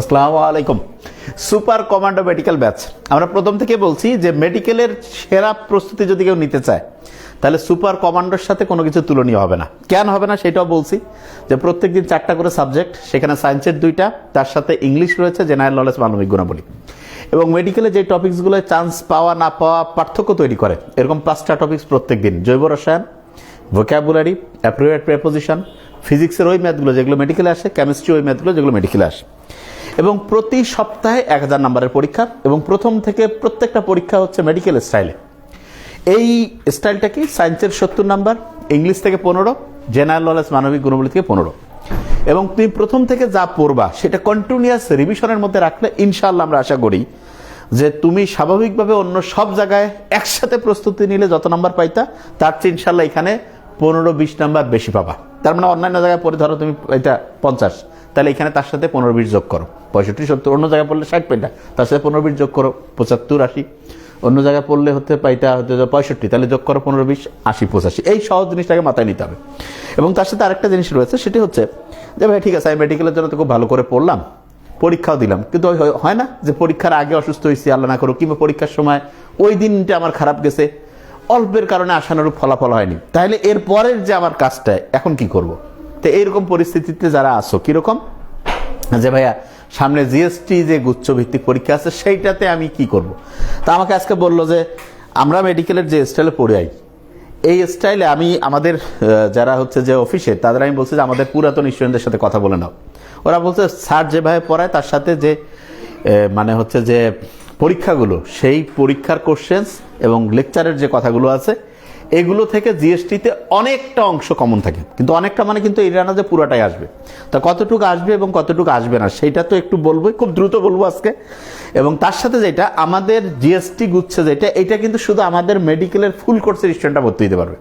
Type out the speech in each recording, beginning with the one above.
আসসালামু আলাইকুম। Super commando medical batch. আমরা প্রথম থেকে বলছি যে মেডিকেলের সেরা প্রস্তুতি যদি কেউ নিতে চায়, তাহলে সুপার কমান্ডোর সাথে কোনো কিছু তুলনীয় হবে না। কেন হবে না সেটাও বলছি যে প্রত্যেক দিন চারটা করে সাবজেক্ট, সেখানে সায়েন্সের দুইটা, তার সাথে ইংলিশ রয়েছে, জেনারেল নলেজ, মানবিক গুণাবলী। এবং মেডিকেলে যে টপিকসগুলো চান্স পাওয়া, না পাওয়া পার্থক্য তৈরি করে, এরকম পাঁচটা টপিকস প্রত্যেক দিন জৈব রসায়ন ভোক্যাবুলারি অ্যাপ্রোপ্রিয়েট প্রেপোজিশন ফিজিক্সের ওই ম্যাথগুলো যেগুলো মেডিকেলে আসে কেমিস্ট্রি ওই ম্যাথগুলো যেগুলো মেডিকেলে আসে। এবং প্রতি সপ্তাহে এক হাজার নাম্বারের পরীক্ষা এবং প্রথম থেকে প্রত্যেকটা পরীক্ষা হচ্ছে মেডিকেল স্টাইলে এই স্টাইলটা কি? সায়েন্সের সত্তর নাম্বার ইংলিশ থেকে পনেরো জেনারেল নলেজ মানবিক গুণবলী থেকে পনেরো। এবং তুমি প্রথম থেকে যা পড়বা, সেটা কন্টিনিউয়াস রিভিশনের মধ্যে রাখলে ইনশাল্লাহ আমরা আশা করি যে তুমি স্বাভাবিকভাবে অন্য সব জায়গায় একসাথে প্রস্তুতি নিলে যত নাম্বার পাইতা, তার চেয়ে ইনশাল্লাহ এখানে পনেরো, বিশ নাম্বার বেশি পাবা। তার মানে অন্যান্য জায়গায় পড়ে ধরো তুমি এটা পঞ্চাশ। তাহলে এখানে তার সাথে পনেরো বিশ যোগ করো। পঁয়ষট্টি, সত্তর, অন্য জায়গায় পড়লে ষাট পাইটা তার সাথে পনেরো বিশ যোগ করো, পঁচাত্তর, আশি। অন্য জায়গায় পড়লে হতে পাইটা হতে পঁয়ষট্টি। তাহলে যোগ করো পনেরো বিশ, আশি, পঁচাশি। এই সহজ জিনিসটাকে মাথায় নিতে হবে। এবং তার সাথে আরেকটা জিনিস রয়েছে, সেটি হচ্ছে যে, ভাই, ঠিক আছে, আমি মেডিকেলের জন্য তো খুব ভালো করে পড়লাম, পরীক্ষাও দিলাম। কিন্তু হয়- হয় না যে, পরীক্ষার আগে অসুস্থ হয়েছি, আল্লাহ না করো কিংবা পরীক্ষার সময় ওই দিনটা আমার খারাপ গেছে, অল্পের কারণে আশানুরূপ ফলাফল হয়নি। তাহলে এর পরের যে আমার কাজটা, এখন কি করব। তো এইরকম পরিস্থিতিতে যারা আসো কীরকম যে ভাইয়া, সামনে জিএসটি যে গুচ্ছ ভিত্তিক পরীক্ষা আছে, সেইটাতে আমি কি করব। তা আমাকে আজকে বলল যে, আমরা মেডিকেলের যে স্টাইলে পড়ে আই, এই স্টাইলে আমি আমাদের যারা হচ্ছে যে অফিসে তাদের আমি বলছি যে আমাদের পুরাতন স্টুডেন্টদের সাথে কথা বলে নাও ওরা বলছে, স্যার যেভাবে পড়ায়, তার সাথে যে মানে হচ্ছে যে পরীক্ষাগুলো, সেই পরীক্ষার কোশ্চেন্স এবং লেকচারের যে কথাগুলো আছে এগুলো থেকে জিএসটিতে অনেকটা অংশ কমন থাকে। কিন্তু অনেকটা মানে কিন্তু না যে পুরাটাই আসবে। তা কতটুকু আসবে এবং কতটুকু আসবে না, সেটা তো একটু বলবোই খুব দ্রুত বলব আজকে। এবং তার সাথে যেটা, আমাদের জিএসটি গুচ্ছে যেটা, এটা কিন্তু শুধু আমাদের মেডিকেলের ফুল কোর্সের স্টুডেন্টটা ভর্তি দিতে পারবে।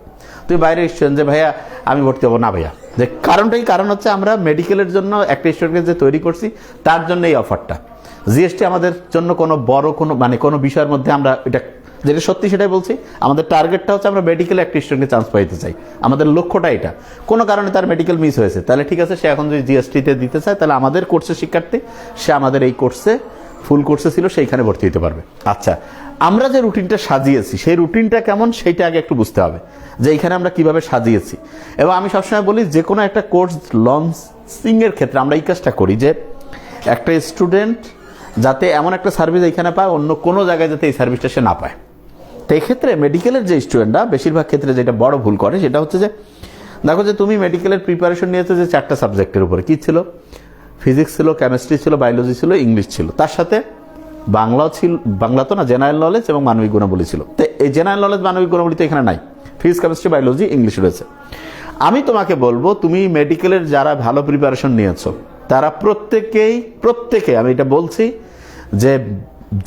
তুই বাইরের স্টুডেন্ট যে, ভাইয়া, আমি ভর্তি হব। না ভাইয়া। যে কারণটাই কারণ হচ্ছে আমরা মেডিকেলের জন্য একটা স্টুডেন্টকে যে তৈরি করছি, তার জন্য এই অফারটা জিএসটি আমাদের জন্য কোনো বড় কোনো মানে কোনো বিষয়ের মধ্যে আমরা এটা যেটা সত্যি সেটাই বলছি, আমাদের টার্গেটটা হচ্ছে আমরা মেডিকেলে একটা স্টুডেন্টকে চান্স পাইতে চাই। আমাদের লক্ষ্যটা এটা। কোনো কারণে তার মেডিকেল মিস হয়েছে। তাহলে ঠিক আছে, সে এখন যদি জিএসটিতে দিতে চায়, তাহলে আমাদের কোর্সের শিক্ষার্থী, সে আমাদের এই কোর্সে ফুল কোর্সে ছিল, সেইখানে ভর্তি হতে পারবে। আচ্ছা আমরা যে রুটিনটা সাজিয়েছি, সেই রুটিনটা কেমন সেইটা আগে একটু বুঝতে হবে, যে এইখানে আমরা কীভাবে সাজিয়েছি। এবং আমি সবসময় বলি যে কোনো একটা কোর্স লঞ্চিং এর ক্ষেত্রে আমরা এই কাজটা করি যে, একটা স্টুডেন্ট যাতে এমন একটা সার্ভিস এইখানে পায়, অন্য কোনো জায়গায় যাতে এই সার্ভিসটা সে না পায়। তো এক্ষেত্রে মেডিকেলের যে স্টুডেন্টরা বেশিরভাগ ক্ষেত্রে যেটা বড় ভুল করে, সেটা হচ্ছে যে, দেখো যে তুমি মেডিকেলের প্রিপারেশন নিয়েছো যে চারটা সাবজেক্টের উপরে। কি ছিল? ফিজিক্স ছিল কেমিস্ট্রি ছিল বায়োলজি ছিল ইংলিশ ছিল। তার সাথে বাংলাও ছিল, বাংলা তো না জেনারেল নলেজ এবং মানবিক গুণাবলী ছিল। তো এই জেনারেল নলেজ মানবিক গুণাবলী তো এখানে নাই। ফিজিক্স কেমিস্ট্রি বায়োলজি ইংলিশ রয়েছে। আমি তোমাকে বলব, তুমি মেডিকেলের যারা ভালো প্রিপারেশন নিয়েছো, তারা প্রত্যেকেই, প্রত্যেকে, আমি এটা বলছি যে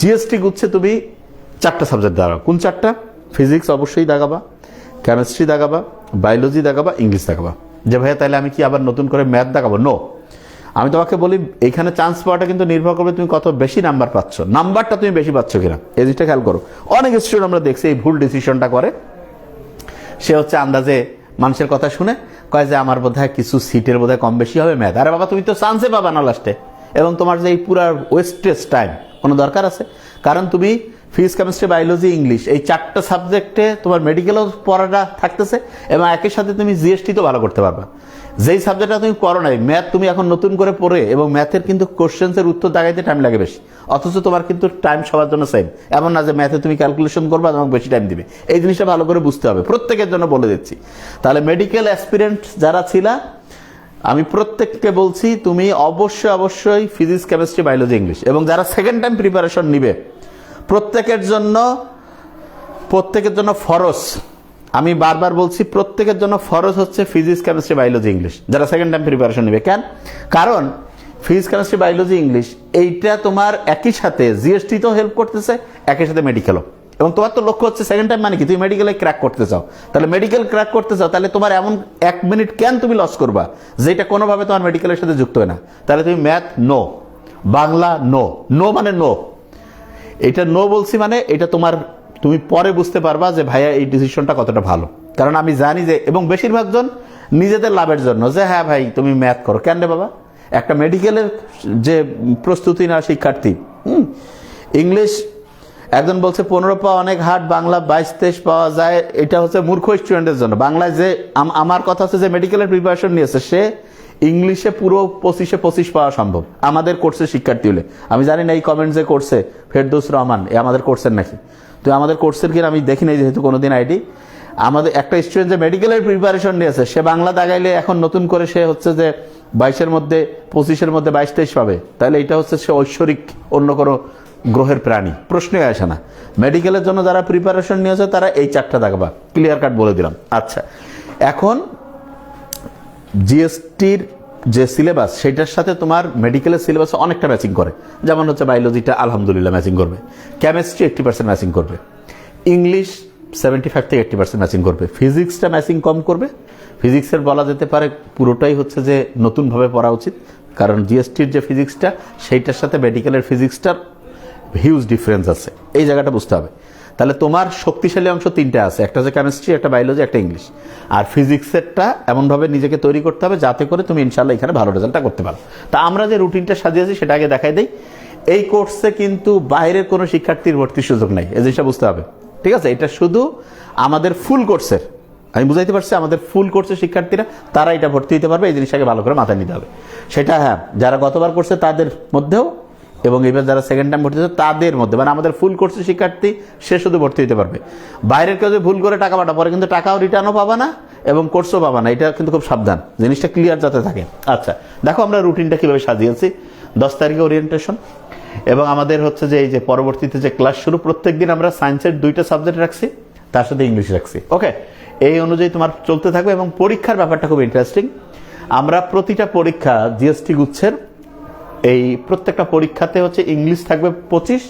জিএসটি গুচ্ছে তুমি চারটা সাবজেক্ট দাগাবা কোন চারটা? ফিজিক্স অবশ্যই দাগাবা কেমিস্ট্রি দাগাবা বায়োলজি দাগাবা ইংলিশ দাগাবা। যে ভাইয়া তাহলে আমি কি আবার নতুন করে ম্যাথ দাগাবো? নো আমি তোমাকে বলি, এইখানে চান্স পাওয়াটা কিন্তু নির্ভর করবে তুমি কত বেশি নাম্বার পাচ্ছ। নাম্বারটা তুমি বেশি পাচ্ছ কিনা? এই জিনিসটা খেয়াল করো। অনেক স্টুডেন্ট আমরা দেখছি এই ভুল ডিসিশনটা করে। সে হচ্ছে আন্দাজে মানুষের কথা শুনে, কয় যে আমার বোধহয় কিছু সিটের বোধহয় কম বেশি হবে ম্যাথ আরে বাবা, তুমি তো চান্সে পাবা না লাস্টে এবং তোমার যে এই পুরা ওয়েস্টেজ টাইম কোনো দরকার আছে? কারণ তুমি ফিজিক্স কেমিস্ট্রি বায়োলজি ইংলিশ এই চারটা সাবজেক্টে তোমার মেডিকেলও পড়াটা থাকতেছে এবং একই সাথে তুমি জিএসটি তো ভালো করতে পারবা। যেই সাবজেক্টটা তুমি পড়ো নাই ম্যাথ তুমি এখন নতুন করে পড়ে এবং ম্যাথের কিন্তু কোশ্চেন্সের উত্তর দাগাইতে টাইম লাগে বেশি। অথচ তোমার কিন্তু টাইম সবার জন্য সেম এমন না যে ম্যাথে তুমি ক্যালকুলেশন করবা, তোমাকে বেশি টাইম দিবে। এই জিনিসটা ভালো করে বুঝতে হবে। প্রত্যেকের জন্য বলে দিচ্ছি। তাহলে মেডিকেল অ্যাসপিরেন্ট যারা ছিলা, আমি প্রত্যেককে বলছি, তুমি অবশ্যই অবশ্যই ফিজিক্স কেমিস্ট্রি বায়োলজি ইংলিশ এবং যারা সেকেন্ড টাইম প্রিপারেশন নিবে প্রত্যেকের জন্য প্রত্যেকের জন্য ফরজ। আমি বারবার বলছি, প্রত্যেকের জন্য ফরজ হচ্ছে ফিজিক্স কেমিস্ট্রি বায়োলজি ইংলিশ যারা সেকেন্ড টাইম প্রিপারেশন নেবে। কেন? কারণ ফিজিক্স কেমিস্ট্রি বায়োলজি ইংলিশ এইটা তোমার একই সাথে জিএসটিতেও হেল্প করতেছে, একই সাথে মেডিকেলও এবং তোমার তো লক্ষ্য হচ্ছে সেকেন্ড টাইম মানে কি? তুমি মেডিকেলে ক্র্যাক করতে চাও। তাহলে মেডিকেল ক্র্যাক করতে চাও, তাহলে তোমার এমন এক মিনিট কেন তুমি লস করবা? যেটা কোনোভাবে তোমার মেডিকেলের সাথে যুক্ত হয় না। তাহলে তুমি math no Bangla no no মানে নো এটা নো বলছি মানে এটা তোমার, তুমি পরে বুঝতে পারবা যে ভাইয়া এই ডিসিশনটা কতটা ভালো। কারণ আমি জানি যে, এবং বেশিরভাগ জন নিজেদের লাভের জন্য যে হ্যাঁ ভাই, তুমি ম্যাথ করো। কেন রে বাবা? একটা মেডিকেলের যে প্রস্তুতি না শিক্ষার্থী, হুম? ইংলিশ একজন বলছে, পনেরো পাওয়া অনেক হার্ড, বাংলা বাইশ তেইশ পাওয়া যায়। এটা হচ্ছে মূর্খ স্টুডেন্টের জন্য। বাংলায় যে, আম- আমার কথা হচ্ছে যে মেডিকেলের প্রিপারেশন নিয়েছে। সে ইংলিশে পুরো পঁচিশে পঁচিশ পাওয়া সম্ভব। আমাদের কোর্সের শিক্ষার্থী হলে। আমি জানি না এই কমেন্ট যে করছে ফেরদৌস রহমান, এ আমাদের কোর্সের নাকি? তো আমাদের কোর্সের কিনা আমি দেখি নাই যেহেতু কোনোদিন আইডি আমাদের একটা স্টুডেন্ট যে মেডিকেলের প্রিপারেশন নিয়েছে, সে বাংলা দাগাইলে এখন নতুন করে সে হচ্ছে যে বাইশের মধ্যে, পঁচিশের মধ্যে বাইশ তেইশ পাবে। তাহলে এটা হচ্ছে সে ঐশ্বরিক অন্য কোনো গ্রহের প্রাণী। প্রশ্নই আসে না। মেডিকেলের জন্য যারা প্রিপারেশন নিয়েছে, তারা এই চারটা দাগবা। ক্লিয়ার কাট বলে দিলাম। আচ্ছা। এখন জিএসটির যে সিলেবাস সেটার সাথে তোমার মেডিকেলের সিলেবাস অনেকটা ম্যাচিং করে। যেমন হচ্ছে বায়োলজিটা আলহামদুলিল্লাহ ম্যাচিং করবে। কেমিস্ট্রি এইট্টি পার্সেন্ট ম্যাচিং করবে। ইংলিশ সেভেন্টি ফাইভ থেকে এইট্টি পার্সেন্ট ম্যাচিং করবে। ফিজিক্সটা ম্যাচিং কম করবে। ফিজিক্সের বলা যেতে পারে পুরোটাই হচ্ছে যে নতুনভাবে পড়া উচিত। কারণ জিএসটির যে ফিজিক্সটা সেইটার সাথে মেডিকেলের ফিজিক্সটার হিউজ ডিফারেন্স আছে। এই জায়গাটা বুঝতে হবে। তাহলে তোমার শক্তিশালী অংশ তিনটা আছে। একটা হচ্ছে কেমিস্ট্রি একটা বায়োলজি একটা ইংলিশ আর ফিজিক্সেরটা এমনভাবে নিজেকে তৈরি করতে হবে যাতে করে তুমি ইনশাল্লাহ এখানে ভালো রেজাল্টটা করতে পারো। তা আমরা যে রুটিনটা সাজিয়েছি সেটা আগে দেখাই দিই। এই কোর্সে কিন্তু বাইরের কোনো শিক্ষার্থীর ভর্তির সুযোগ নাই। এই জিনিসটা বুঝতে হবে। ঠিক আছে? এটা শুধু আমাদের ফুল কোর্সের আমি বুঝাইতে পারছি আমাদের ফুল কোর্সের শিক্ষার্থীরা, তারা এটা ভর্তি হতে পারবে। এই জিনিসটাকে ভালো করে মাথায় নিতে হবে। সেটা হ্যাঁ যারা গতবার করছে তাদের মধ্যেও এবং এবার যারা সেকেন্ড টাইম ভর্তি হচ্ছে, তাদের মধ্যে মানে আমাদের ফুল কোর্সের শিক্ষার্থী, সে শুধু ভর্তি হতে পারবে। বাইরের কেউ যদি ভুল করে টাকা পাঠা পরে কিন্তু টাকাও রিটার্নও পাবা না এবং কোর্সও পাবা না। এটা কিন্তু খুব সাবধান। জিনিসটা ক্লিয়ার যাতে থাকে। আচ্ছা দেখো আমরা রুটিনটা কীভাবে সাজিয়েছি। দশ তারিখে ওরিয়েন্টেশন এবং আমাদের হচ্ছে যে এই যে পরবর্তীতে যে ক্লাস শুরু প্রত্যেক দিন আমরা সায়েন্সের দুইটা সাবজেক্ট রাখছি, তার সাথে ইংলিশ রাখছি। ওকে এই অনুযায়ী তোমার চলতে থাকবে এবং পরীক্ষার ব্যাপারটা খুব ইন্টারেস্টিং আমরা প্রতিটা পরীক্ষা জিএসটি গুচ্ছের এই প্রত্যেকটা পরীক্ষাতে হচ্ছে ইংলিশ থাকবে পঁচিশ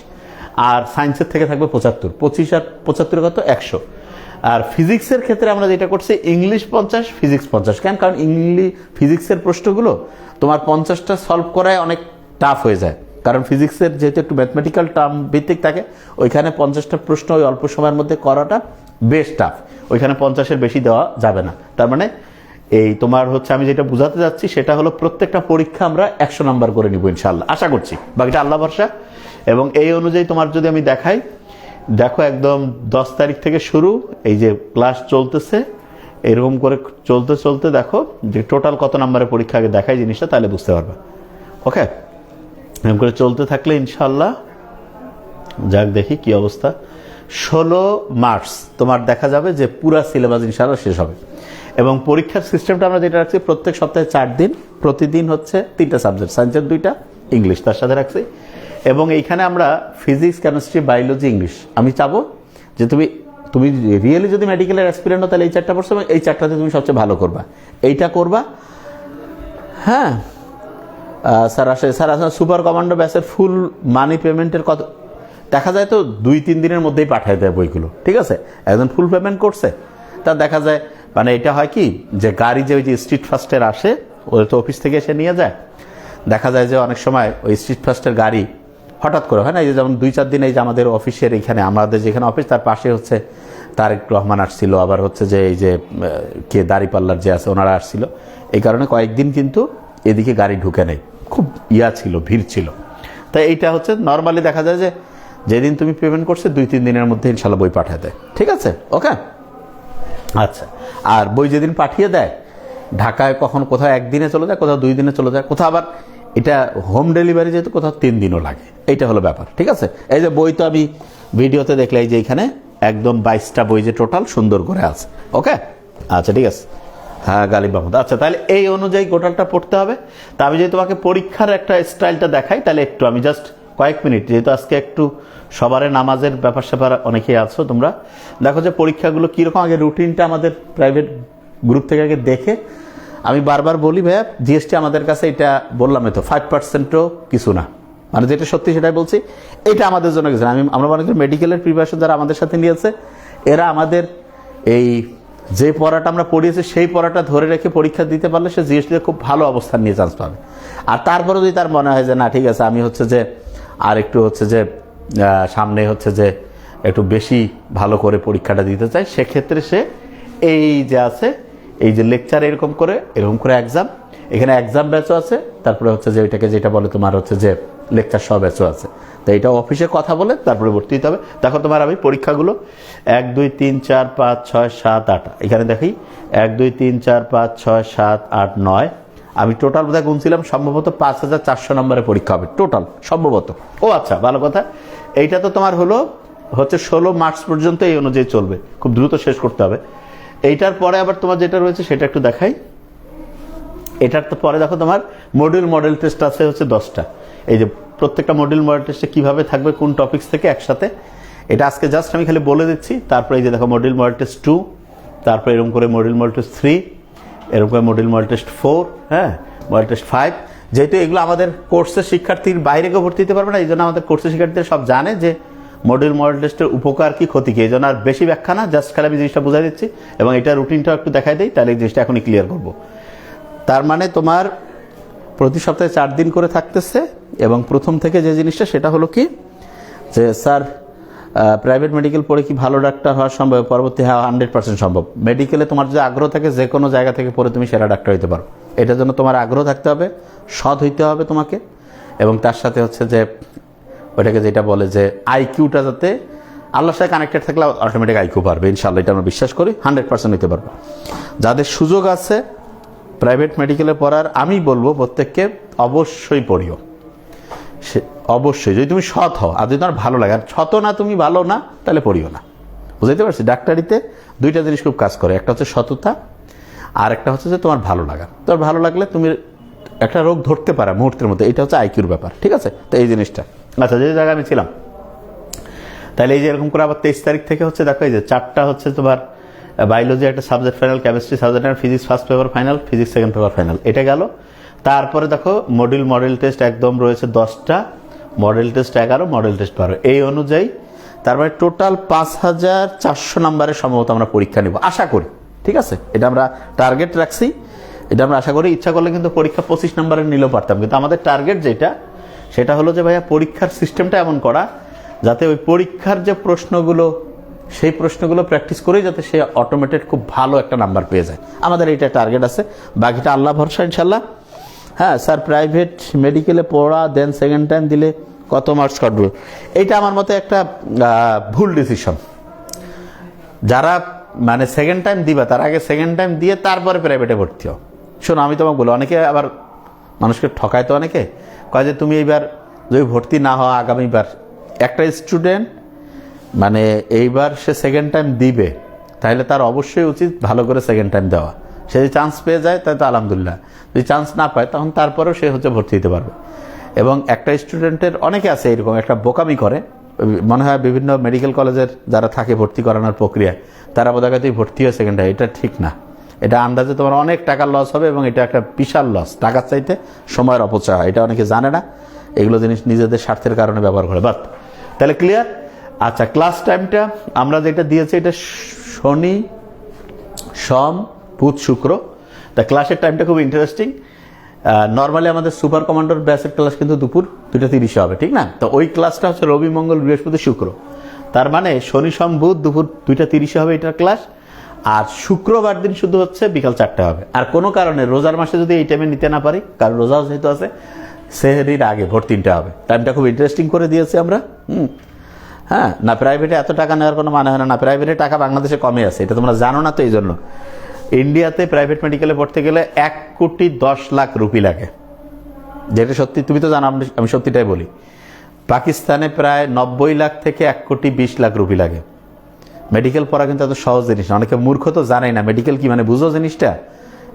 আর সায়েন্সের থেকে থাকবে পঁচাত্তর। পঁচিশ আর পঁচাত্তর কত? একশো। আর ফিজিক্সের ক্ষেত্রে আমরা যেটা করছি, ইংলিশ পঞ্চাশ, ফিজিক্স পঞ্চাশ। কেন? কারণ ইংলিশ ফিজিক্সের প্রশ্নগুলো তোমার পঞ্চাশটা সলভ করায় অনেক টাফ হয়ে যায়। কারণ ফিজিক্সের যেহেতু একটু ম্যাথমেটিক্যাল টার্ম ভিত্তিক থাকে, ওইখানে পঞ্চাশটা প্রশ্ন ওই অল্প সময়ের মধ্যে করাটা বেশ টাফ ওইখানে পঞ্চাশের বেশি দেওয়া যাবে না। তার মানে এই তোমার হচ্ছে আমি যেটা বুঝাতে যাচ্ছি, সেটা হলো প্রত্যেকটা পরীক্ষা আমরা একশো নাম্বার করে নিব ইনশাল্লাহ আশা করছি। বাকিটা আল্লাহ ভরসা। এবং এই অনুযায়ী তোমার যদি আমি দেখাই, দেখো একদম দশ তারিখ থেকে শুরু, এই যে ক্লাস চলতেছে, এরকম করে চলতে চলতে দেখো যে টোটাল কত নাম্বারের পরীক্ষা আগে দেখাই জিনিসটা, তাহলে বুঝতে পারবে। ওকে? এরকম করে চলতে থাকলে ইনশাল্লাহ যাক দেখি কি অবস্থা। ষোলো মার্চ, তোমার দেখা যাবে যে পুরা সিলেবাস ইনশাল্লাহ শেষ হবে। এবং পরীক্ষার সিস্টেমটা আমরা যেটা রাখছি, প্রত্যেক সপ্তাহে চার দিন, প্রতিদিন হচ্ছে তিনটা সাবজেক্ট সায়েন্সের দুইটা ইংলিশ তার সাথে রাখছি। এবং এইখানে আমরা ফিজিক্স কেমিস্ট্রি বায়োলজি ইংলিশ আমি চাবো যে তুমি তুমি রিয়েলি যদি মেডিকেলের এক্সপিরিয়েন্স তাহলে এই চারটা পড়ছো এই চারটাতে তুমি সবচেয়ে ভালো করবা। এইটা করবা হ্যাঁ স্যার আসে স্যার আসলে সুপার কমান্ডো ব্যাসের ফুল মানি পেমেন্টের কত দেখা যায় তো দুই, তিন দিনের মধ্যেই পাঠায় দেয় বইগুলো, ঠিক আছে? একজন ফুল পেমেন্ট করছে, তা দেখা যায় মানে এটা হয় কি? যে গাড়ি যে ওই যে স্ট্রিট ফাস্টের আসে ওদের তো অফিস থেকে এসে নিয়ে যায়। দেখা যায় যে অনেক সময় ওই স্ট্রিট ফাস্টের গাড়ি হঠাৎ করে হয় না? এই যে যেমন দুই, চার দিন এই যে আমাদের অফিসের এখানে আমাদের যেখানে অফিস তার পাশে হচ্ছে তারেক রহমান আসছিল। আবার হচ্ছে যে এই যে কে দাড়িপাল্লার যে আছে, ওনারা আসছিল। এই কারণে কয়েকদিন কিন্তু এদিকে গাড়ি ঢুকে নেই। খুব ইয়া ছিল, ভিড় ছিল। তাই এইটা হচ্ছে নর্মালি দেখা যায় যে, যেদিন তুমি পেমেন্ট করছ, দুই, তিন দিনের মধ্যে ইনশাল্লাহ বই দেয়। ঠিক আছে? ওকে আচ্ছা আর বই যেদিন পাঠিয়ে দেয়, ঢাকায় কখন কোথাও একদিনে চলে যায়, কোথাও দুই দিনে চলে যায়, কোথাও আবার এটা হোম ডেলিভারি যেহেতু কোথাও তিন দিনও লাগে। এইটা হলো ব্যাপার, ঠিক আছে? এই যে বই তো আমি ভিডিওতে দেখলে, এই যে এখানে একদম বাইশটা বই যে টোটাল সুন্দর করে আছে, ওকে? আচ্ছা ঠিক আছে। হ্যাঁ গালিব মাহমুদ। আচ্ছা তাহলে এই অনুযায়ী গোটালটা পড়তে হবে। তা আমি যদি তোমাকে পরীক্ষার একটা স্টাইলটা দেখাই, তাহলে একটু আমি জাস্ট কয়েক মিনিট, যেহেতু আজকে একটু সবারে নামাজের ব্যাপার স্যাপার অনেকেই আছো, তোমরা দেখো যে পরীক্ষাগুলো কীরকম, আগে রুটিনটা আমাদের প্রাইভেট গ্রুপ থেকে আগে দেখে। আমি বারবার বলি ভাইয়া জিএসটি আমাদের কাছে এটা বললাম তো ফাইভ পার্সেন্টও কিছু না। মানে যেটা সত্যি সেটাই বলছি, এটা আমাদের জন্য কিছু না। আমি, আমরা মনে করি মেডিকেলের প্রিপারেশন যারা আমাদের সাথে নিয়েছে, এরা আমাদের এই যে পড়াটা আমরা পড়িয়েছি, সেই পড়াটা ধরে রেখে পরীক্ষা দিতে পারলে সে জিএসটিতে খুব ভালো অবস্থান নিয়ে চান্স পাবে। আর তারপরে যদি তার মনে হয় যে, না, ঠিক আছে, আমি হচ্ছে যে আর একটু হচ্ছে যে সামনে হচ্ছে যে একটু বেশি ভালো করে পরীক্ষাটা দিতে চাই সেক্ষেত্রে সে এই যে আছে, এই যে লেকচার এরকম করে এরকম করে এক্সাম এখানে এক্সাম ব্যাচও আছে, তারপরে হচ্ছে যে ওইটাকে যেটা বলে তোমার হচ্ছে যে লেকচার সব ব্যাচও আছে। তো এটা অফিসে কথা বলে, তারপরে ভর্তি হতে হবে। দেখো তোমার আমি পরীক্ষাগুলো, এক, দুই, তিন, চার, পাঁচ, ছয়, সাত, আট, এখানে দেখি, এক, দুই, তিন, চার, পাঁচ, ছয়, সাত, আট, নয় আমি টোটাল বোধহয় গুনছিলাম সম্ভবত পাঁচ হাজার চারশো নম্বরের পরীক্ষা হবে। টোটাল সম্ভবত। ও আচ্ছা ভালো কথা। এইটা তো তোমার হলো, হচ্ছে ষোলো মার্চ পর্যন্ত এই অনুযায়ী চলবে। খুব দ্রুত শেষ করতে হবে। এইটার পরে আবার তোমার যেটা রয়েছে সেটা একটু দেখাই। এটার তো পরে দেখো তোমার মডিউল মডেল টেস্ট আছে হচ্ছে দশটা। এই যে প্রত্যেকটা মডিউল মডেল টেস্টে কীভাবে থাকবে, কোন টপিক্স থেকে একসাথে, এটা আজকে জাস্ট আমি খালি বলে দিচ্ছি। তারপরে এই যে দেখো মডিউল মডেল টেস্ট টু তারপরে এরকম করে মডিউল মডেল টেস্ট থ্রি এরকম করে মডিউল মডেল টেস্ট ফোর হ্যাঁ? মডেল টেস্ট ফাইভ যেহেতু এগুলো আমাদের কোর্সের শিক্ষার্থীর বাইরে কেউ ভর্তি দিতে পারবে না এই জন্য আমাদের কোর্সের শিক্ষার্থীরা সব জানে যে মডিউল মডেল টেস্টের উপকার কি ক্ষতি কি এই জন্য আর বেশি ব্যাখ্যা না জাস্ট খালি আমি জিনিসটা বুঝাই দিচ্ছি এবং এটা রুটিনটাও একটু দেখাই দিই, তাহলে এই জিনিসটা এখনই ক্লিয়ার করব। তার মানে তোমার প্রতি সপ্তাহে চার দিন করে থাকতেছে এবং প্রথম থেকে যে জিনিসটা সেটা হলো কি? যে স্যার প্রাইভেট মেডিকেল পড়ে কি ভালো ডাক্তার হওয়া সম্ভব? পরবর্তী হ্যাঁ হান্ড্রেড পার্সেন্ট সম্ভব। মেডিকেলে তোমার যে আগ্রহ থাকে, যে কোনো জায়গা থেকে পড়ে তুমি সেরা ডাক্তার হইতে পারো। এটার জন্য তোমার আগ্রহ থাকতে হবে, সৎ হইতে হবে তোমাকে। এবং তার সাথে হচ্ছে যে, ওইটাকে যেটা বলে যে আইকিউটা যাতে আল্লাহর সাথে কানেক্টেড থাকলে অটোমেটিক আইকিউ পারবে ইনশাল্লাহ এটা আমরা বিশ্বাস করি হান্ড্রেড পার্সেন্ট হইতে পারব। যাদের সুযোগ আছে প্রাইভেট মেডিকেলে পড়ার, আমি বলব প্রত্যেককে অবশ্যই পড়িও। সে অবশ্যই, যদি তুমি সৎ হও, আর যদি তোমার ভালো লাগে, আর সত না, তুমি ভালো না, তাহলে পড়িও না। বুঝতে পারছি? ডাক্তারিতে দুইটা জিনিস খুব কাজ করে, একটা হচ্ছে সততা, আর একটা হচ্ছে যে তোমার ভালো লাগা। তোমার ভালো লাগলে তুমি একটা রোগ ধরতে পারা মুহূর্তের মধ্যে, এটা হচ্ছে আইকিউর ব্যাপার, ঠিক আছে? তো এই জিনিসটা। আচ্ছা যে জায়গায় আমি ছিলাম, তাহলে এই যে এরকম করে আবার তেইশ তারিখ থেকে হচ্ছে দেখো, এই যে চারটা হচ্ছে তোমার বায়োলজি একটা সাবজেক্ট ফাইনাল কেমিস্ট্রি সাবজেক্ট আর physics first paper final physics second paper final এটা গেল। তারপরে দেখো মডিউল মডেল টেস্ট একদম রয়েছে দশটা মডেল টেস্ট এগারো মডেল টেস্ট বারো। এই অনুযায়ী তারপরে টোটাল পাঁচ হাজার চারশো নম্বরের সম্ভবত আমরা পরীক্ষা নেব। আশা করি, ঠিক আছে? এটা আমরা টার্গেট রাখছি। এটা আমরা আশা করি, ইচ্ছা করলে কিন্তু পরীক্ষা পঁচিশ নম্বরের নিলেও পারতাম। কিন্তু আমাদের টার্গেট যেটা, সেটা হলো যে ভাইয়া, পরীক্ষার সিস্টেমটা এমন করা, যাতে ওই পরীক্ষার যে প্রশ্নগুলো, সেই প্রশ্নগুলো প্র্যাকটিস করেই যাতে সে অটোমেটেড খুব ভালো একটা নাম্বার পেয়ে যায়। আমাদের এইটা টার্গেট আছে। বাকিটা আল্লাহ ভরসা ইনশাল্লাহ হ্যাঁ স্যার প্রাইভেট মেডিকেলে পড়া দেন সেকেন্ড টাইম দিলে কত মার্কস কাটবে? এইটা আমার মতে একটা ভুল ডিসিশন যারা মানে সেকেন্ড টাইম দিবা, তার আগে সেকেন্ড টাইম দিয়ে তারপরে প্রাইভেটে ভর্তি হও। শোনো, আমি তোমাকে বলো, অনেকে আবার মানুষকে ঠকায় তো অনেকে, কয় যে তুমি এইবার যদি ভর্তি না হওয়া আগামীবার। একটা স্টুডেন্ট মানে এইবার সে সেকেন্ড টাইম দিবে, তাহলে তার অবশ্যই উচিত ভালো করে সেকেন্ড টাইম দেওয়া। সে যদি চান্স পেয়ে যায়, তাহলে তো আলহামদুলিল্লাহ। যদি চান্স না পায়, তখন তারপরেও সে হচ্ছে ভর্তি দিতে পারবে। এবং একটা স্টুডেন্টের অনেকে আছে এরকম, একটা বোকামি করে। মনে হয় বিভিন্ন মেডিকেল কলেজের যারা থাকে ভর্তি করানোর প্রক্রিয়ায়, তারা বোধ হয় তুই ভর্তি হয়ে সেকেন্ড এটা ঠিক না। এটা আন্দাজে তোমার অনেক টাকার লস হবে এবং এটা একটা বিশাল লস টাকার চাইতে সময়ের অপচয় হয়। এটা অনেকে জানে না। এগুলো জিনিস নিজেদের স্বার্থের কারণে ব্যবহার করে। বাট তাহলে ক্লিয়ার আচ্ছা ক্লাস টাইমটা আমরা যেটা দিয়েছি, এটা শনি, সোম বুধ শুক্র। তা ক্লাসের টাইমটা খুব ইন্টারেস্টিং নর্মালি আমাদের সুপার কমান্ডার ব্যাসের ক্লাস কিন্তু দুপুর দুটা তিরিশে হবে, ঠিক না? তো ওই ক্লাসটা হচ্ছে রবি মঙ্গল, বৃহস্পতি, শুক্র। তার মানে শনি, সোম, বুধ দুপুর দুইটা তিরিশে হবে এটার ক্লাস আর শুক্রবার দিন শুধু হচ্ছে বিকাল চারটে হবে। আর কোনো কারণে রোজার মাসে যদি এই টাইমে নিতে না পারি, কারণ রোজাও যেহেতু আছে সেহরির আগে ভোর তিনটে হবে। টাইমটা খুব ইন্টারেস্টিং করে দিয়েছি আমরা, হুম। হ্যাঁ না প্রাইভেটে এত টাকা নেওয়ার কোনো মানে হয় না। না প্রাইভেটে টাকা বাংলাদেশে কমে আছে, এটা তোমরা জানো না তো এই জন্য ইন্ডিয়াতে প্রাইভেট মেডিকেলে পড়তে গেলে এক কোটি দশ লাখ রুপি লাগে। যেটা সত্যি, তুমি তো জানো, আমি- সত্যিটাই বলি। পাকিস্তানে প্রায় নব্বই লাখ থেকে এক কোটি বিশ লাখ রুপি লাগে। মেডিকেল পড়া কিন্তু এত সহজ জিনিস না। অনেকে মূর্খ তো জানেই না মেডিকেল কি মানে বুঝো জিনিসটা?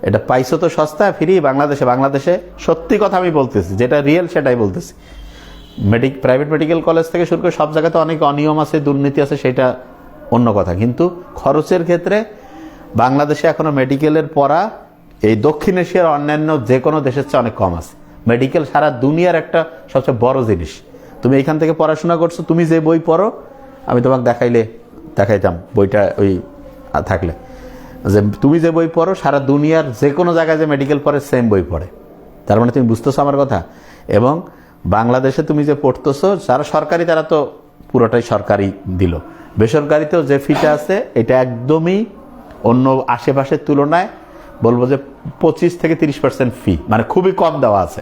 এটা পাইছো তো সস্তা ফ্রি, বাংলাদেশে বাংলাদেশে। সত্যি কথা আমি বলতেছি, যেটা রিয়েল সেটাই বলতেছি। মেডিক প্রাইভেট মেডিকেল কলেজ থেকে শুরু করে সব জায়গাতে অনেক অনিয়ম আছে, দুর্নীতি আছে, সেটা অন্য কথা। কিন্তু খরচের ক্ষেত্রে বাংলাদেশে এখনও মেডিকেলের পড়া এই দক্ষিণ এশিয়ার অন্যান্য যে কোনো দেশের চেয়ে অনেক কম আছে। মেডিকেল সারা দুনিয়ার একটা সবচেয়ে বড় জিনিস। তুমি এইখান থেকে পড়াশোনা করছ, তুমি যে বই পড়ো, আমি তোমাকে দেখাইলে, দেখাইতাম, বইটা ওই থাকলে। যে তুমি যে বই পড়ো, সারা দুনিয়ার যে কোনো জায়গায় যে মেডিকেল পড়ে, সেম বই পড়ে। তার মানে তুমি বুঝতেছো আমার কথা? এবং বাংলাদেশে তুমি যে পড়তেছো, যারা সরকারি, তারা তো পুরোটাই সরকারি দিল। বেসরকারিতেও যে ফিটা আছে, এটা একদমই অন্য আশেপাশের তুলনায় বলব যে পঁচিশ থেকে তিরিশ পার্সেন্ট ফি মানে খুবই কম দেওয়া আছে।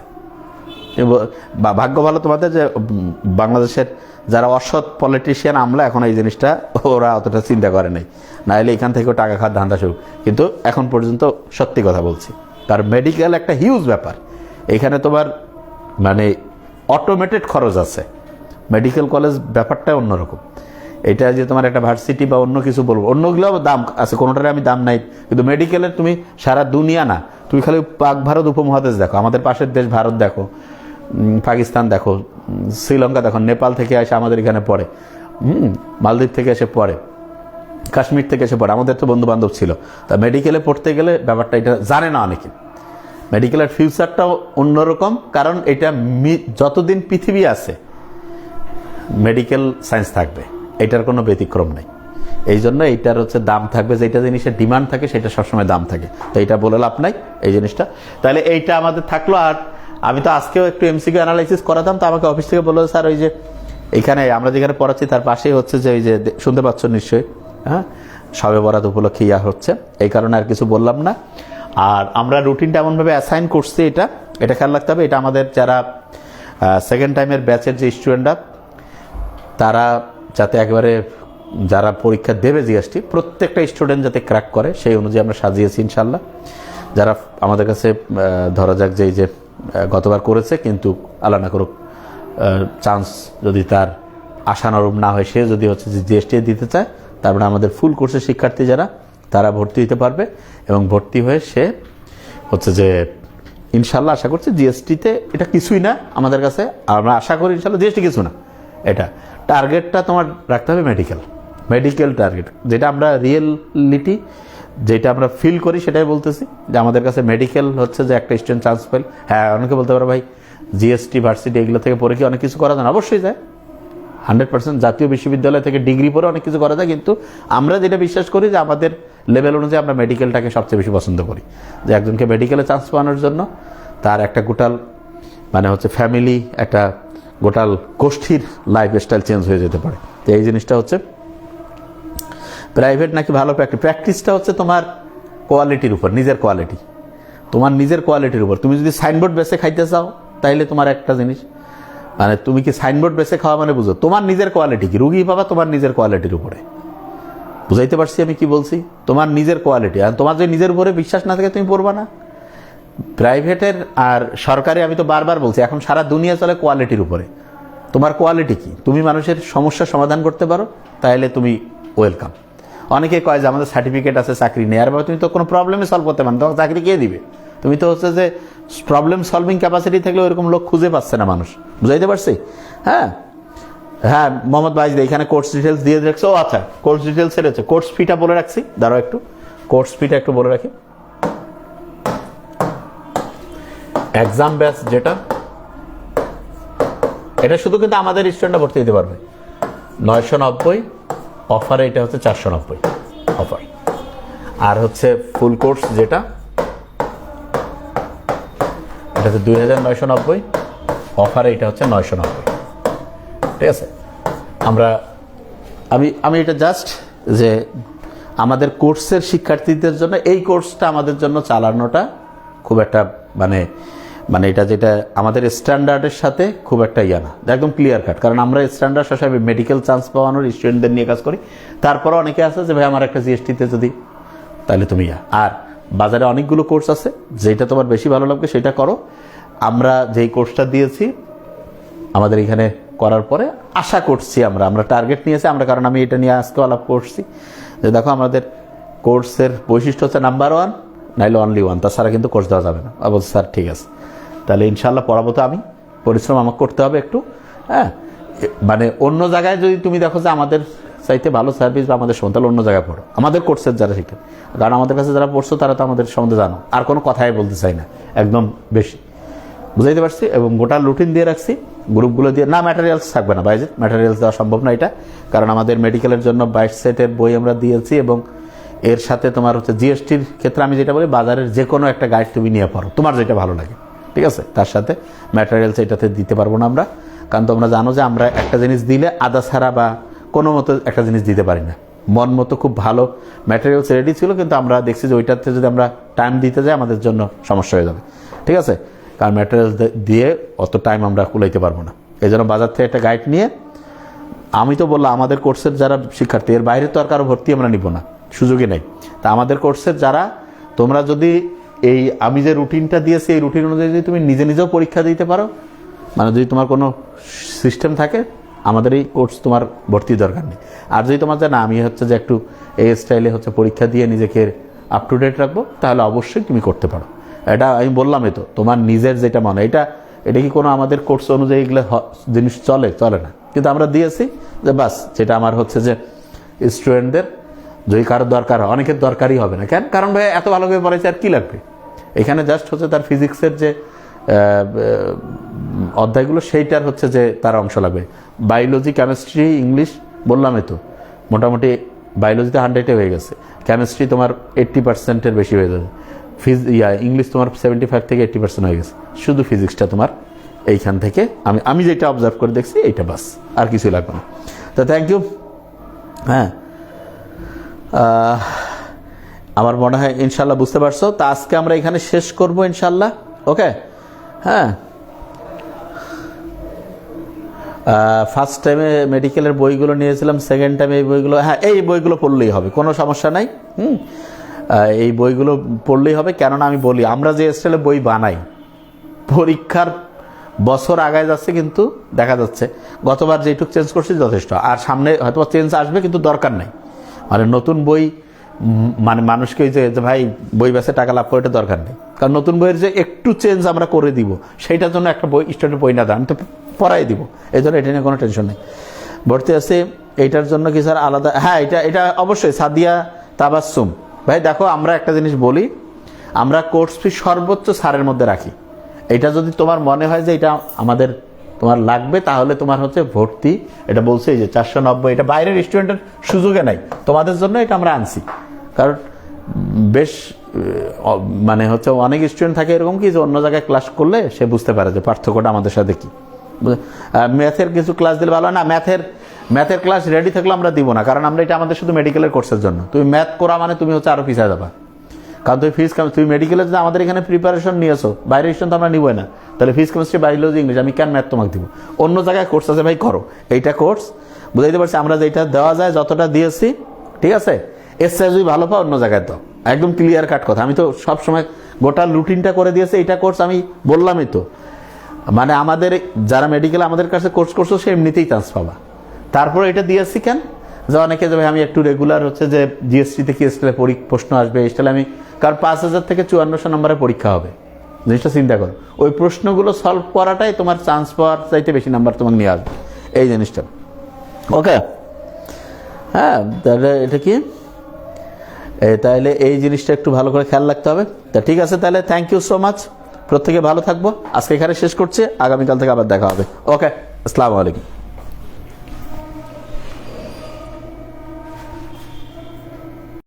ভাগ্য ভালো তোমাদের যে বাংলাদেশের যারা অসৎ পলিটিশিয়ান আমলা এখন এই জিনিসটা ওরা অতটা চিন্তা করে নাই। নাহলে এখান থেকেও টাকা খাওয়ার ধান্দা শুরু। কিন্তু এখন পর্যন্ত সত্যি কথা বলছি কারণ মেডিকেল একটা হিউজ ব্যাপার। এখানে তোমার মানে অটোমেটেড খরচ আছে। মেডিকেল কলেজ ব্যাপারটা অন্যরকম। এটা যে তোমার একটা ভার্সিটি বা অন্য কিছু বলব অন্যগুলো দাম আছে কোনোটারে আমি দাম নাই। কিন্তু মেডিকেলের তুমি সারা দুনিয়া না, তুমি খালি পাক ভারত উপমহাদেশ দেখো, আমাদের পাশের দেশ ভারত দেখো পাকিস্তান দেখো শ্রীলঙ্কা দেখো, নেপাল থেকে এসে আমাদের এখানে পড়ে, হুম, মালদ্বীপ থেকে এসে পড়ে, কাশ্মীর থেকে এসে পড়ে, আমাদের তো বন্ধু বান্ধব ছিল। তা মেডিকেলে পড়তে গেলে ব্যাপারটা এটা জানে না অনেকে। মেডিকেলের ফিউচারটাও অন্যরকম, কারণ এটা যতদিন পৃথিবী আছে মেডিকেল সায়েন্স থাকবে। এটার কোনো ব্যতিক্রম নেই। এই জন্য এইটার হচ্ছে দাম থাকবে যেটা জিনিসের ডিমান্ড থাকে, সেটা সবসময় দাম থাকে। তো এইটা বলে লাভ নাই এই জিনিসটা। তাহলে এইটা আমাদের থাকল আর আমি তো আজকেও একটু এমসিকিউ অ্যানালাইসিস করাতাম, তো আমাকে অফিস থেকে বলল, স্যার, ওই যে এখানে আমরা যেখানে পড়াচ্ছি, তার পাশেই হচ্ছে যে ওই যে শুনতে পাচ্ছ নিশ্চয়ই হ্যাঁ? সবে বরাত উপলক্ষে ইয়া হচ্ছে। এই কারণে আর কিছু বললাম না। আর আমরা রুটিনটা এমনভাবে অ্যাসাইন করছি এটা। এটা খেয়াল রাখতে হবে, এটা আমাদের যারা সেকেন্ড টাইমের ব্যাচের যে স্টুডেন্টরা তারা যাতে একেবারে যারা পরীক্ষা দেবে জিএসটি, প্রত্যেকটা স্টুডেন্ট যাতে ক্র্যাক করে, সেই অনুযায়ী আমরা সাজিয়েছি ইনশাল্লাহ যারা আমাদের কাছে ধরা যাক যে এই যে গতবার করেছে, কিন্তু আল্লাহ না করুক চান্স যদি তার আশানুরূপ না হয়, সে যদি হচ্ছে যে জিএসটি দিতে চায় তারপরে আমাদের ফুল কোর্সের শিক্ষার্থী যারা, তারা ভর্তি হতে পারবে এবং ভর্তি হয়ে সে হচ্ছে যে ইনশাল্লাহ আশা করছি জিএসটিতে এটা কিছুই না আমাদের কাছে। আমরা আশা করি ইনশাল্লাহ জিএসটি কিছু না, এটা। টার্গেটটা তোমার রাখতে হবে মেডিকেল মেডিকেল টার্গেট যেটা আমরা রিয়েলিটি যেটা আমরা ফিল করি, সেটাই বলতেছি যে আমাদের কাছে মেডিকেল হচ্ছে যে একটা স্টুডেন্ট চান্স পেল হ্যাঁ অনেকে বলতে পারো, ভাই জিএসটি ভার্সিটি এগুলো থেকে পড়ে কি অনেক কিছু করা যায়? অবশ্যই যায়। হান্ড্রেড পার্সেন্ট জাতীয় বিশ্ববিদ্যালয় থেকে ডিগ্রি পরে অনেক কিছু করা যায়, কিন্তু আমরা যেটা বিশ্বাস করি যে আমাদের লেভেল অনুযায়ী আমরা মেডিকেলটাকে সবচেয়ে বেশি পছন্দ করি। যে একজনকে মেডিকেলে চান্স পাওয়ানোর জন্য তার একটা গোটাল মানে হচ্ছে ফ্যামিলি একটা গোটাল গোষ্ঠীর লাইফ স্টাইল চেঞ্জ হয়ে যেতে পারে। তো এই জিনিসটা হচ্ছে প্রাইভেট নাকি ভালো প্র্যাকটিস প্র্যাকটিসটা হচ্ছে তোমার কোয়ালিটির উপর, নিজের কোয়ালিটি তোমার নিজের কোয়ালিটির উপর। তুমি যদি সাইনবোর্ড বেসে খাইতে চাও, তাইলে তোমার একটা জিনিস মানে তুমি কি সাইনবোর্ড বেসে খাওয়া মানে বুঝো? তোমার নিজের কোয়ালিটি কি? রুগী পাবা তোমার নিজের কোয়ালিটির উপরে। বুঝাইতে পারছি আমি কি বলছি? তোমার নিজের কোয়ালিটি আর তোমার যদি নিজের উপরে বিশ্বাস না থাকে, তুমি পড়বা না। প্রাইভেটের আর সরকারি, আমি তো বারবার বলছি, এখন সারা দুনিয়া চলে কোয়ালিটির উপরে। তোমার কোয়ালিটি কি? তুমি মানুষের সমস্যার সমাধান করতে পারো তাহলে তুমি ওয়েলকাম। অনেকে কয় যে আমাদের সার্টিফিকেট আছে, চাকরি নেই, আর তুমি তো কোনো প্রবলেমে সলভ করতে পারো তোমাকে চাকরি কে দিবে? তুমি তো হচ্ছে যে প্রবলেম সলভিং ক্যাপাসিটি থাকলে ওইরকম লোক খুঁজে পাচ্ছে না মানুষ। বুঝাইতে পারছি? হ্যাঁ? হ্যাঁ মোহাম্মদ বাইজ এখানে কোর্স ডিটেলস দিয়ে রাখছে ও আচ্ছা কোর্স ডিটেলস রয়েছে কোর্স ফিটা বলে রাখছি, দাঁড়াও একটু। কোর্স ফিটা একটু বলে রাখি। এক্সাম ব্যাচ যেটা, এটা শুধু কিন্তু আমাদের স্টুডেন্টরা ভর্তি দিতে পারবে। নয়শো নব্বই অফারে এটা হচ্ছে চারশো নব্বই অফার আর হচ্ছে ফুল কোর্স যেটা, এটা হচ্ছে দুই হাজার নয়শো নব্বই অফারে এটা হচ্ছে নয়শো নব্বই। ঠিক আছে? আমরা, আমি আমি এটা জাস্ট যে আমাদের কোর্সের শিক্ষার্থীদের জন্য এই কোর্সটা আমাদের জন্য চালানোটা খুব একটা মানে মানে এটা যেটা আমাদের স্ট্যান্ডার্ডের সাথে খুব একটা ইয়া না। একদম ক্লিয়ার কাট কারণ আমরা স্ট্যান্ডার্ড সবসময় মেডিকেল চান্স পাওয়ানোর স্টুডেন্টদের নিয়ে কাজ করি। তারপরে অনেকে আছে যে, ভাই, আমার একটা জিএসটিতে যদি, তাহলে তুমি ইয়া। আর বাজারে অনেকগুলো কোর্স আছে, যেটা তোমার বেশি ভালো লাগবে সেটা করো। আমরা যেই কোর্সটা দিয়েছি, আমাদের এখানে করার পরে আশা করছি আমরা আমরা টার্গেট নিয়েছি, আমরা, কারণ আমি এটা নিয়ে আজকে আলাপ করছি। যে দেখো, আমাদের কোর্সের বৈশিষ্ট্য হচ্ছে নাম্বার ওয়ান নাইলে অনলি ওয়ান তাছাড়া কিন্তু কোর্স দেওয়া যাবে না। বলছি, স্যার, ঠিক আছে। তাহলে ইনশাল্লাহ পড়াবো তো আমি। পরিশ্রম আমাকে করতে হবে একটু। হ্যাঁ? মানে অন্য জায়গায় যদি তুমি দেখো যে আমাদের চাইতে ভালো সার্ভিস বা আমাদের সন্তান অন্য জায়গায় পড়ো। আমাদের কোর্সের যারা শিখে। কারণ আমাদের কাছে যারা পড়ছো তারা তো আমাদের সম্বন্ধে জানো। আর কোনো কথাই বলতে চাই না। একদম বেশি। বুঝাইতে পারছি? এবং গোটা রুটিন দিয়ে রাখছি। গ্রুপগুলো দিয়ে না ম্যাটেরিয়ালস থাকবে না বাইজে ম্যাটেরিয়ালস দেওয়া সম্ভব না এটা। কারণ আমাদের মেডিকেলের জন্য বাইশ সেটের বই আমরা দিয়েছি এবং এর সাথে তোমার হচ্ছে জিএসটির ক্ষেত্রে আমি যেটা বলি, বাজারের যে কোনো একটা গাইড তুমি নিয়ে পারো তোমার যেটা ভালো লাগে। ঠিক আছে? তার সাথে ম্যাটেরিয়ালস এটাতে দিতে পারব না আমরা। কারণ তোমরা জানো যে আমরা একটা জিনিস দিলে আদা ছাড়া বা কোনো মতো একটা জিনিস দিতে পারি না। মন মতো খুব ভালো ম্যাটেরিয়ালস রেডি ছিল, কিন্তু আমরা দেখছি যে ওইটাতে যদি আমরা টাইম দিতে যাই, আমাদের জন্য সমস্যা হয়ে যাবে। ঠিক আছে? কারণ ম্যাটেরিয়ালস দিয়ে অত টাইম আমরা কুলাইতে পারব না। এই জন্য বাজার থেকে একটা গাইড নিয়ে, আমি তো বললাম, আমাদের কোর্সের যারা শিক্ষার্থী, এর বাইরে তো আর কারও ভর্তি আমরা নিব না। সুযোগই নেই। তা আমাদের কোর্সের যারা, তোমরা যদি এই আমি যে রুটিনটা দিয়েছি, এই রুটিন অনুযায়ী যদি তুমি নিজে নিজেও পরীক্ষা দিতে পারো মানে যদি তোমার কোনো সিস্টেম থাকে, আমাদের এই কোর্স তোমার ভর্তি দরকার নেই। আর যদি তোমার যে না, আমি হচ্ছে যে একটু এই স্টাইলে হচ্ছে পরীক্ষা দিয়ে নিজেকে আপ টু ডেট রাখব, তাহলে অবশ্যই তুমি করতে পারো। এটা আমি বললামই তো, তোমার নিজের যেটা মনে এটা এটা কি কোনো আমাদের কোর্স অনুযায়ী এগুলো জিনিস চলে? চলে না। কিন্তু আমরা দিয়েছি যে বাস, যেটা আমার হচ্ছে যে স্টুডেন্টদের যদি কারোর দরকার হয়, অনেকের দরকারই হবে না। কেন? কারণ ভাই, এত ভালো করে পড়াইছে আর কি লাগবে? এখানে জাস্ট হচ্ছে তার ফিজিক্সের যে অধ্যায়গুলো, সেইটার হচ্ছে যে তার অংশ লাগবে। বায়োলজি কেমিস্ট্রি ইংলিশ বললামই তো। মোটামুটি বায়োলজিতে হান্ড্রেডে হয়ে গেছে। কেমিস্ট্রি তোমার এইট্টি পার্সেন্টের বেশি হয়ে যাবে। ফিজ ইয়া ইংলিশ তোমার সেভেন্টি ফাইভ থেকে এইট্টি পার্সেন্ট হয়ে গেছে। শুধু ফিজিক্সটা তোমার এইখান থেকে আমি আমি যেটা অবজার্ভ করে দেখছি, এইটা বাস। আর কিছুই লাগবে না। তো থ্যাংক ইউ হ্যাঁ। আমার মনে হয় ইনশাল্লাহ বুঝতে পারছ। তা আজকে আমরা এখানে শেষ করব ইনশাল্লাহ ওকে? হ্যাঁ। ফার্স্ট টাইমে মেডিকেলের বইগুলো নিয়েছিলাম সেকেন্ড টাইমে এই বইগুলো হ্যাঁ এই বইগুলো পড়লেই হবে, কোনো সমস্যা নাই, হুম? এই বইগুলো পড়লেই হবে, কেননা আমি বলি, আমরা যে স্টাইলে বই বানাই, পরীক্ষার বছর আগায় যাচ্ছে কিন্তু দেখা যাচ্ছে, গতবার যেটুক চেঞ্জ করছি যথেষ্ট, আর সামনে হয়তো চেঞ্জ আসবে কিন্তু দরকার নেই। মানে নতুন বই মানে মানুষকে যে ভাই, বই বেচে টাকা লাভ করে দরকার নেই। কারণ নতুন বইয়ের যে একটু চেঞ্জ আমরা করে দিব, সেইটার জন্য একটা বই স্টুডেন্ট বই না দেয় আমি তো পড়াই দিব। এই জন্য এটা নিয়ে কোনো টেনশন নেই। ভর্তি আছে এইটার জন্য কি স্যার আলাদা হ্যাঁ এটা এটা অবশ্যই, সাদিয়া তাবাসুম ভাই, দেখো, আমরা একটা জিনিস বলি, আমরা কোর্স ফি সর্বোচ্চ সারের মধ্যে রাখি। এটা যদি তোমার মনে হয় যে এটা আমাদের তোমার লাগবে, তাহলে তোমার হচ্ছে ভর্তি। এটা বলছে যে চারশো নব্বই, এটা বাইরের স্টুডেন্টের সুযোগে নাই। তোমাদের জন্য এটা আমরা আনছি। কারণ বেশ মানে হচ্ছে অনেক স্টুডেন্ট থাকে এরকম কি যে অন্য জায়গায় ক্লাস করলে সে বুঝতে পারে যে পার্থক্যটা আমাদের সাথে কি। ম্যাথের কিছু ক্লাস দিলে ভালো না? ম্যাথের ম্যাথের ক্লাস রেডি থাকলে আমরা দিব না। কারণ আমরা এটা আমাদের শুধু মেডিকেলের কোর্সের জন্য। তুমি ম্যাথ করা মানে তুমি হচ্ছে আরও পিছিয়ে যাবা। কারণ তুমি ফিজ তুমি মেডিকেলে যদি আমাদের এখানে প্রিপারেশন নিয়েছো বাইরের তো আমরা নিবই না। তাহলে ফিজ কেমিস্ট্রি বায়োলজি ইংলিশ আমি কেন ম্যাথ তোমাকে দিব? অন্য জায়গায় কোর্স আছে ভাই, করো। এইটা কোর্স বুঝাইতে পারছি আমরা যেটা দেওয়া যায়, যতটা দিয়েছি, ঠিক আছে? এর সাইজ যদি ভালো পাও, অন্য জায়গায় দাও। একদম ক্লিয়ার কাট কথা। আমি তো সব সময় গোটা রুটিনটা করে দিয়েছি এইটা কোর্স আমি বললামই তো। মানে আমাদের যারা মেডিকেল আমাদের কাছে কোর্স করছ, সে এমনিতেই চান্স পাবা। তারপরে এটা দিয়েছি কেন? যে অনেকে যাবে আমি একটু রেগুলার হচ্ছে যে জিএসটি থেকে স্টাইলে প্রশ্ন আসবে, এই স্টাইলে আমি কারণ পাঁচ হাজার থেকে চুয়ান্নশো নম্বরে পরীক্ষা হবে। জিনিসটা চিন্তা করো। ওই প্রশ্নগুলো সলভ করাটাই তোমার চান্স পাওয়ার চাইতে বেশি নাম্বার তোমাকে নিয়ে আসবে। এই জিনিসটা। ওকে হ্যাঁ তাহলে এটা কি? তাহলে এই জিনিসটা একটু ভালো করে খেয়াল রাখতে হবে। তা ঠিক আছে তাহলে থ্যাংক ইউ সো মাচ প্রত্যেকে ভালো থাকব। আজকে এখানে শেষ করছে। আগামীকাল থেকে আবার দেখা হবে। ওকে আসসালামু আলাইকুম।